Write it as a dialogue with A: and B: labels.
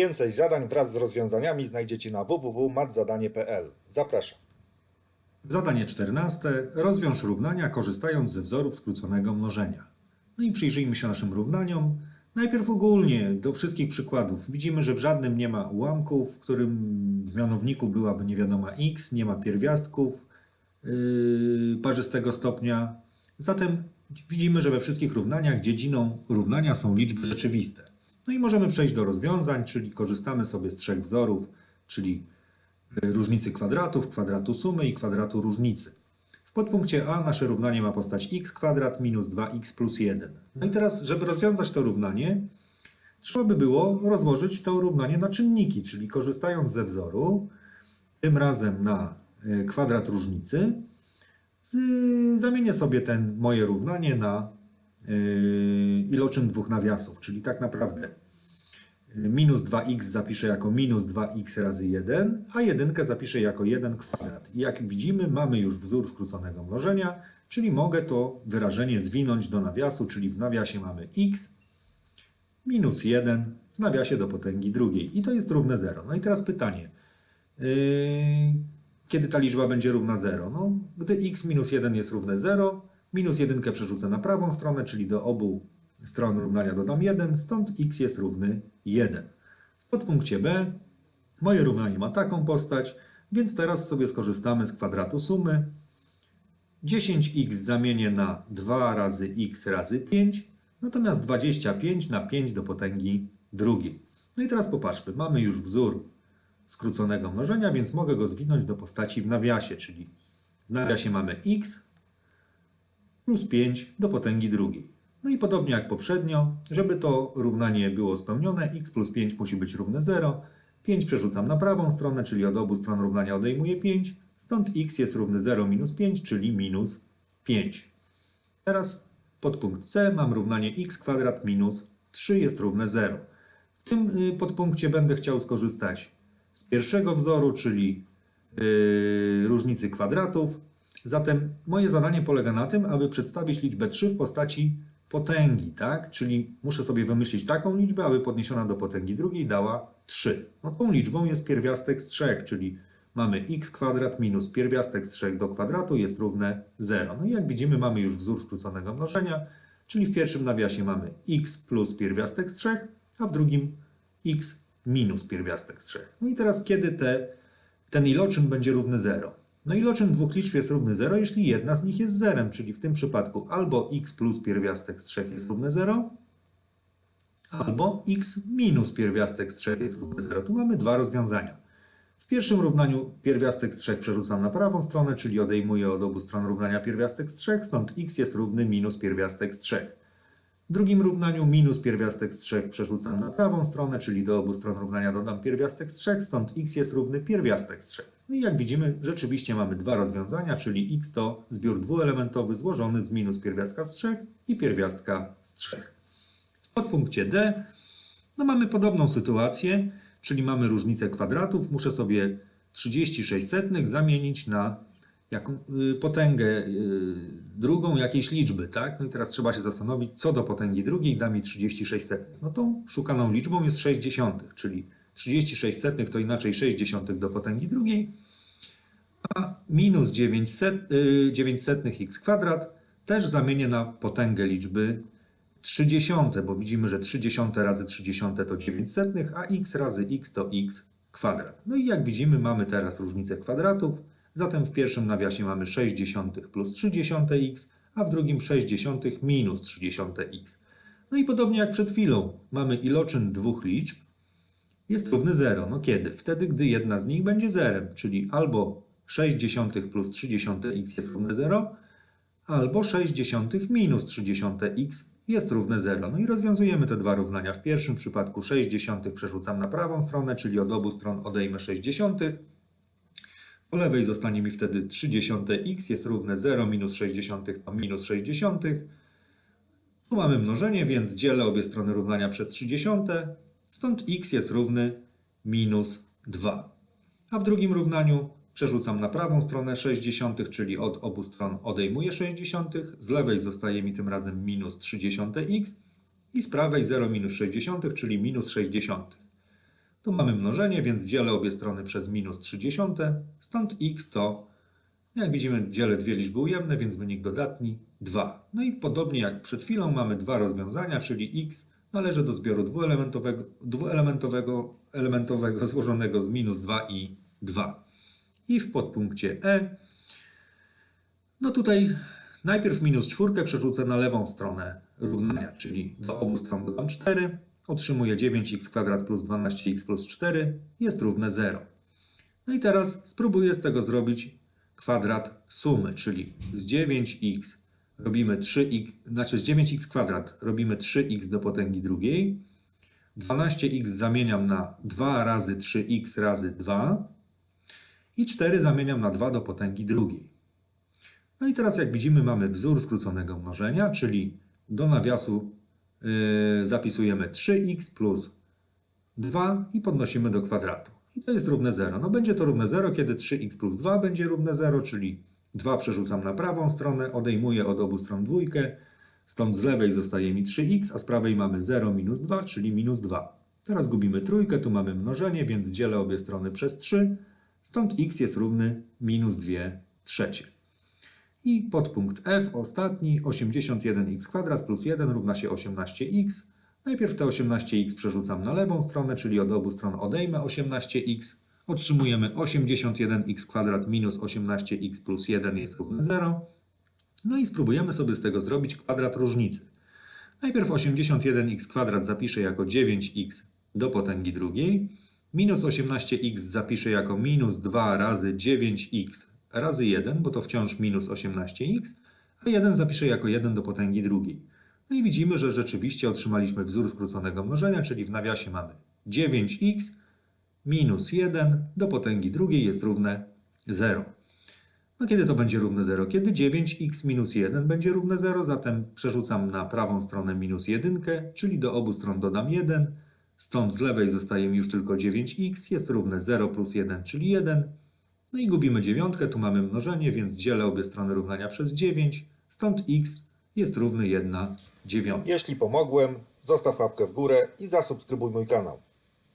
A: Więcej zadań wraz z rozwiązaniami znajdziecie na www.matzadanie.pl. Zapraszam.
B: Zadanie 14. Rozwiąż równania korzystając ze wzorów skróconego mnożenia. No i przyjrzyjmy się naszym równaniom. Najpierw ogólnie do wszystkich przykładów. Widzimy, że w żadnym nie ma ułamków, w którym w mianowniku byłaby niewiadoma x, nie ma pierwiastków yy, parzystego stopnia. Zatem widzimy, że we wszystkich równaniach dziedziną równania są liczby rzeczywiste. No i możemy przejść do rozwiązań, czyli korzystamy sobie z trzech wzorów, czyli y, różnicy kwadratów, kwadratu sumy i kwadratu różnicy. W podpunkcie A nasze równanie ma postać x kwadrat minus 2x plus 1. No i teraz, żeby rozwiązać to równanie, trzeba by było rozłożyć to równanie na czynniki, czyli korzystając ze wzoru, tym razem na y, kwadrat różnicy, zamienię sobie ten moje równanie na y, iloczyn dwóch nawiasów, czyli tak naprawdę y, minus 2x zapiszę jako minus 2x razy 1, a jedynkę zapiszę jako 1 kwadrat. I jak widzimy, mamy już wzór skróconego mnożenia, czyli mogę to wyrażenie zwinąć do nawiasu, czyli w nawiasie mamy x minus 1 w nawiasie do potęgi drugiej i to jest równe 0. No i teraz pytanie, yy, kiedy ta liczba będzie równa 0? No, gdy x minus 1 jest równe 0, minus 1 przerzucę na prawą stronę, czyli do obu stron równania dodam 1, stąd x jest równy 1. W podpunkcie B moje równanie ma taką postać, więc teraz sobie skorzystamy z kwadratu sumy. 10x zamienię na 2 razy x razy 5, natomiast 25 na 5 do potęgi drugiej. No i teraz popatrzmy, mamy już wzór skróconego mnożenia, więc mogę go zwinąć do postaci w nawiasie, czyli w nawiasie mamy x plus 5 do potęgi drugiej. No i podobnie jak poprzednio, żeby to równanie było spełnione, x plus 5 musi być równe 0. 5 przerzucam na prawą stronę, czyli od obu stron równania odejmuję 5. Stąd x jest równy 0 minus 5, czyli minus 5. Teraz podpunkt C mam równanie x kwadrat minus 3 jest równe 0. W tym y, podpunkcie będę chciał skorzystać z pierwszego wzoru, czyli yy, różnicy kwadratów. Zatem moje zadanie polega na tym, aby przedstawić liczbę 3 w postaci potęgi, tak? Czyli muszę sobie wymyślić taką liczbę, aby podniesiona do potęgi drugiej dała 3. No tą liczbą jest pierwiastek z 3, czyli mamy x kwadrat minus pierwiastek z 3 do kwadratu jest równe 0. No i jak widzimy mamy już wzór skróconego mnożenia, czyli w pierwszym nawiasie mamy x plus pierwiastek z 3, a w drugim x minus pierwiastek z 3. No i teraz kiedy te, ten iloczyn będzie równy 0? No iloczyn dwóch liczb jest równy 0, jeśli jedna z nich jest zerem, czyli w tym przypadku albo x plus pierwiastek z 3 jest równe 0, albo x minus pierwiastek z 3 jest równe 0. Tu mamy dwa rozwiązania. W pierwszym równaniu pierwiastek z 3 przerzucam na prawą stronę, czyli odejmuję od obu stron równania pierwiastek z 3, stąd x jest równy minus pierwiastek z 3. W drugim równaniu minus pierwiastek z 3 przerzucam na prawą stronę, czyli do obu stron równania dodam pierwiastek z 3, stąd x jest równy pierwiastek z 3. No i jak widzimy, rzeczywiście mamy dwa rozwiązania, czyli x to zbiór dwuelementowy złożony z minus pierwiastka z 3 i pierwiastka z 3. W podpunkcie D no mamy podobną sytuację, czyli mamy różnicę kwadratów. Muszę sobie 36 setnych zamienić na jaką, y, potęgę y, drugą jakiejś liczby, tak? No i teraz trzeba się zastanowić, co do potęgi drugiej da mi 36 setnych. No tą szukaną liczbą jest 6 dziesiątych, czyli 36 setnych to inaczej 6 dziesiątych do potęgi drugiej, a minus 9, set, y, 9 setnych x kwadrat też zamienię na potęgę liczby 30, bo widzimy, że 30 razy 30 to 9 setnych, a x razy x to x kwadrat. No i jak widzimy, mamy teraz różnicę kwadratów, zatem w pierwszym nawiasie mamy 6 dziesiątych plus 3 dziesiąte x, a w drugim 6 dziesiątych minus 3 dziesiąte x. No i podobnie jak przed chwilą, mamy iloczyn dwóch liczb jest równy 0. No kiedy? Wtedy, gdy jedna z nich będzie zerem, czyli albo 6 dziesiątych plus 3 dziesiąte x jest równe 0, albo 6 dziesiątych minus 3 dziesiąte x jest równe 0. No i rozwiązujemy te dwa równania. W pierwszym przypadku 6 dziesiątych przerzucam na prawą stronę, czyli od obu stron odejmę 6 dziesiątych. Po lewej zostanie mi wtedy 3 dziesiąte x jest równe 0 minus 6 dziesiątych to minus 6 dziesiątych. Tu mamy mnożenie, więc dzielę obie strony równania przez 3 dziesiąte, stąd x jest równy minus 2. A w drugim równaniu przerzucam na prawą stronę 6 dziesiątych, czyli od obu stron odejmuję 6 dziesiątych, z lewej zostaje mi tym razem minus 3 dziesiąte x i z prawej 0 minus 6 dziesiątych, czyli minus 6 dziesiątych. Tu mamy mnożenie, więc dzielę obie strony przez minus 30, stąd x to, jak widzimy, dzielę dwie liczby ujemne, więc wynik dodatni 2. No i podobnie jak przed chwilą mamy dwa rozwiązania, czyli x należy do zbioru dwuelementowego, dwuelementowego elementowego złożonego z minus 2 i 2. I w podpunkcie E no tutaj najpierw minus czwórkę przerzucę na lewą stronę równania, czyli do obu stron dodam 4, otrzymuję 9x kwadrat plus 12x plus 4 jest równe 0. No i teraz spróbuję z tego zrobić kwadrat sumy, czyli z 9x robimy 3x, znaczy z 9x kwadrat robimy 3x do potęgi drugiej, 12x zamieniam na 2 razy 3x razy 2 i 4 zamieniam na 2 do potęgi drugiej. No i teraz jak widzimy mamy wzór skróconego mnożenia, czyli do nawiasu yy, zapisujemy 3x plus 2 i podnosimy do kwadratu. I to jest równe 0. No będzie to równe 0, kiedy 3x plus 2 będzie równe 0, czyli 2 przerzucam na prawą stronę, odejmuję od obu stron dwójkę, stąd z lewej zostaje mi 3x, a z prawej mamy 0 minus 2, czyli minus 2. Teraz gubimy trójkę, tu mamy mnożenie, więc dzielę obie strony przez 3, stąd x jest równy minus 2 trzecie. I podpunkt F, ostatni, 81x kwadrat plus 1 równa się 18x. Najpierw te 18x przerzucam na lewą stronę, czyli od obu stron odejmę 18x. Otrzymujemy 81x kwadrat minus 18x plus 1 jest równe 0. No i spróbujemy sobie z tego zrobić kwadrat różnicy. Najpierw 81x kwadrat zapiszę jako 9x do potęgi drugiej. Minus 18x zapiszę jako minus 2 razy 9x razy 1, bo to wciąż minus 18x, a 1 zapiszę jako 1 do potęgi drugiej. No i widzimy, że rzeczywiście otrzymaliśmy wzór skróconego mnożenia, czyli w nawiasie mamy 9x minus 1 do potęgi drugiej jest równe 0. No kiedy to będzie równe 0? Kiedy 9x minus 1 będzie równe 0, zatem przerzucam na prawą stronę minus 1, czyli do obu stron dodam 1, stąd z lewej zostaje mi już tylko 9x, jest równe 0 plus 1, czyli 1. No i gubimy dziewiątkę, tu mamy mnożenie, więc dzielę obie strony równania przez 9, stąd x jest równy 1 dziewiąta.
A: Jeśli pomogłem, zostaw łapkę w górę i zasubskrybuj mój kanał.